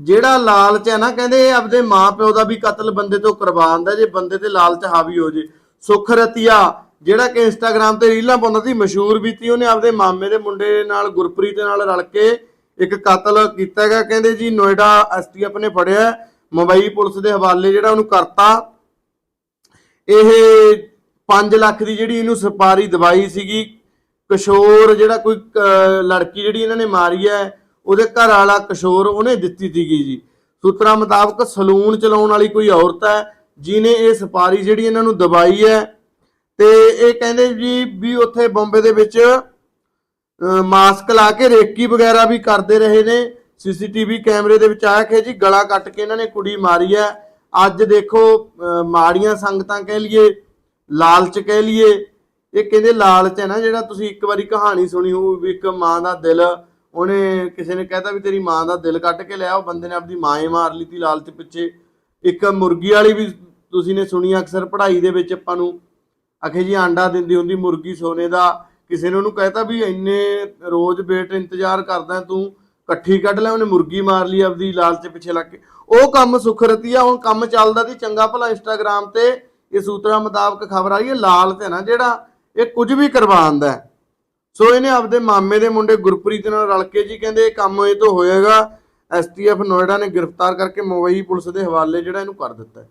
ਜਿਹੜਾ ਲਾਲਚ ਹੈ ਨਾ, ਕਹਿੰਦੇ ਇਹ ਆਪਦੇ ਮਾਪਿਓ ਦਾ ਵੀ ਕਤਲ ਬੰਦੇ ਤੋਂ ਕਰਵਾਉਣ ਦਾ ਜੇ ਬੰਦੇ ਤੇ ਲਾਲਚ ਹਾਵੀ ਹੋ ਜੇ। ਸੁਖ ਰਤੀਆ, ਜਿਹੜਾ ਕਿ ਇੰਸਟਾਗ੍ਰam ਤੇ ਰੀਲਾਂ ਪਾਉਂਦਾ ਸੀ, ਮਸ਼ਹੂਰ ਵੀ ਤੀ ਉਹਨੇ ਆਪਦੇ ਮਾਮੇ ਦੇ ਮੁੰਡੇ ਨਾਲ, ਗੁਰਪ੍ਰੀਤ ਨਾਲ ਰਲ ਕੇ ਇੱਕ ਕਤਲ ਕੀਤਾ ਹੈਗਾ। ਕਹਿੰਦੇ ਜੀ, ਨੋਇਡਾ ਐਸਟੀਐਫ ਨੇ ਫੜਿਆ ਮੁੰਬਈ ਪੁਲਿਸ ਦੇ ਹਵਾਲੇ ਜਿਹੜਾ ਉਹਨੂੰ ਕਰਤਾ। ਇਹ 5 ਲੱਖ ਦੀ ਜਿਹੜੀ ਇਹਨੂੰ ਸਪਾਰੀ ਦਵਾਈ ਸੀਗੀ, ਕਿਸ਼ੋਰ ਜਿਹੜਾ ਕੋਈ ਲੜਕੀ ਜਿਹੜੀ ਇਹਨਾਂ ਨੇ ਮਾਰੀ ਹੈ ਉਹਦੇ ਘਰ ਵਾਲਾ ਕਿਸ਼ੋਰ ਉਹਨੇ ਦਿੱਤੀ ਸੀਗੀ ਜੀ। ਸੂਤਰਾਂ ਮੁਤਾਬਕ ਸਲੂਨ ਚਲਾਉਣ ਵਾਲੀ ਕੋਈ ਔਰਤ ਹੈ ਜਿਨੇ ਇਹ ਸਪਾਰੀ ਜਿਹੜੀ ਇਹਨਾਂ ਨੂੰ ਦਬਾਈ ਹੈ, ਤੇ ਇਹ ਕਹਿੰਦੇ ਜੀ ਵੀ ਉੱਥੇ ਬੰਬੇ ਦੇ ਵਿੱਚ ਮਾਸਕ ਲਾ ਕੇ ਰੇਕੀ ਵਗੈਰਾ ਵੀ ਕਰਦੇ ਰਹੇ ਨੇ। ਸੀਸੀਟੀਵੀ ਕੈਮਰੇ ਦੇ ਵਿੱਚ ਆਇਆ ਕਿ ਜੀ ਗਲਾ ਕੱਟ ਕੇ ਇਹਨਾਂ ਨੇ ਕੁੜੀ ਮਾਰੀ ਹੈ। ਅੱਜ ਦੇਖੋ ਮਾੜੀਆਂ ਸੰਗਤਾਂ ਕਹਿ ਲਈਏ, ਲਾਲਚ ਕਹਿ ਲਈਏ। ਇਹ ਕਹਿੰਦੇ ਲਾਲਚ ਹੈ ਨਾ, ਜਿਹੜਾ ਤੁਸੀਂ ਇੱਕ ਵਾਰੀ ਕਹਾਣੀ ਸੁਣੀ ਹੋਊ ਵੀ ਇੱਕ ਮਾਂ ਦਾ ਦਿਲ ਉਹਨੇ ਕਿਸੇ ਨੇ ਕਹਿਤਾ ਵੀ ਤੇਰੀ ਮਾਂ ਦਾ ਦਿਲ ਕੱਟ ਕੇ ਲਿਆ ਉਹ ਬੰਦੇ ਨੇ ਆਪਦੀ ਮਾਂ ਹੀ ਮਾਰ ਲਈ ਤੀ ਲਾਲਚ ਪਿੱਛੇ। ਇੱਕ ਮੁਰਗੀ ਵਾਲੀ ਵੀ ਤੁਸੀਂ ਨੇ ਸੁਣੀ ਅਕਸਰ ਪੜ੍ਹਾਈ ਦੇ ਵਿੱਚ ਆਪਾਂ ਨੂੰ ਆਖੇ ਜੀ ਆਂਡਾ ਦਿੰਦੀ ਹੁੰਦੀ ਮੁਰਗੀ ਸੋਨੇ ਦਾ। ਕਿਸੇ ਨੇ ਉਹਨੂੰ ਕਹਿਤਾ ਵੀ ਇੰਨੇ ਰੋਜ਼ ਵੇਟ ਇੰਤਜ਼ਾਰ ਕਰਦਾ ਤੂੰ, ਇਕੱਠੀ ਕੱਢ ਲੈ, ਉਹਨੇ ਮੁਰਗੀ ਮਾਰ ਲਈ ਆਪਦੀ ਲਾਲਚ ਪਿੱਛੇ ਲੱਗ ਕੇ। ਉਹ ਕੰਮ ਸੁਖਰਤੀਆ ਹੁਣ ਕੰਮ ਚੱਲਦਾ ਦੀ ਚੰਗਾ ਭਲਾ ਇੰਸਟਾਗ੍ਰam ਤੇ, ਇਹ ਸੂਤਰਾਂ ਮੁਤਾਬਕ ਖਬਰ ਆਈ ਹੈ ਲਾਲ ਹੈ ਨਾ ਜਿਹੜਾ, ਇਹ ਕੁਝ ਵੀ ਕਰਵਾਉਂਦਾ ਹੈ। ਸੋ ਇਹਨੇ ਆਪਦੇ ਮਾਮੇ ਦੇ ਮੁੰਡੇ ਗੁਰਪ੍ਰੀਤ ਨਾਲ ਰਲ ਕੇ ਜੀ ਕਹਿੰਦੇ ਇਹ ਕੰਮ ਇਹ ਤੋਂ ਹੋਏਗਾ। ਐਸਟੀਐਫ ਨੋਇਡਾ ਨੇ ਗ੍ਰਿਫਤਾਰ ਕਰਕੇ ਮੁੰਬਈ ਪੁਲਿਸ ਦੇ ਹਵਾਲੇ ਜਿਹੜਾ ਇਹਨੂੰ ਕਰ ਦਿੱਤਾ